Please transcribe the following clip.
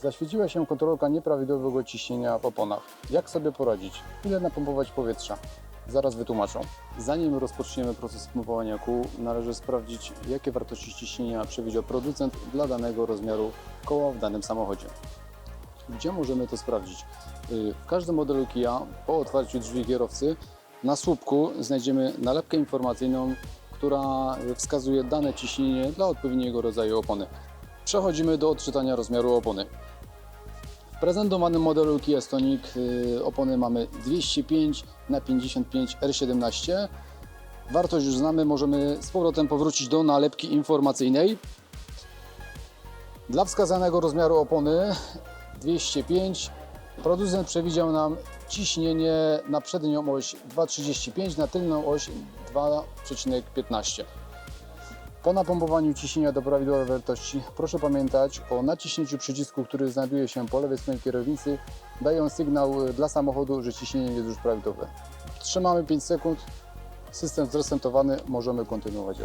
Zaświeciła się kontrolka nieprawidłowego ciśnienia w oponach. Jak sobie poradzić? Ile napompować powietrza? Zaraz wytłumaczą. Zanim rozpoczniemy proces pompowania kół, należy sprawdzić, jakie wartości ciśnienia przewidział producent dla danego rozmiaru koła w danym samochodzie. Gdzie możemy to sprawdzić? Y, W każdym modelu Kia po otwarciu drzwi kierowcy na słupku znajdziemy nalepkę informacyjną, która wskazuje dane ciśnienie dla odpowiedniego rodzaju opony. Przechodzimy do odczytania rozmiaru opony. W prezentowanym modelu Kia Stonic y, opony mamy 205 na 55 R17. Wartość już znamy, możemy z powrotem powrócić do nalepki informacyjnej. Dla wskazanego rozmiaru opony 205 producent przewidział nam ciśnienie na przednią oś 2,35, na tylną oś 2,15. Po napompowaniu ciśnienia do prawidłowej wartości proszę pamiętać o naciśnięciu przycisku, który znajduje się po lewej stronie kierownicy. Dają sygnał y, dla samochodu, że ciśnienie jest już prawidłowe. Trzymamy 5 sekund. System zresentowany, możemy kontynuować.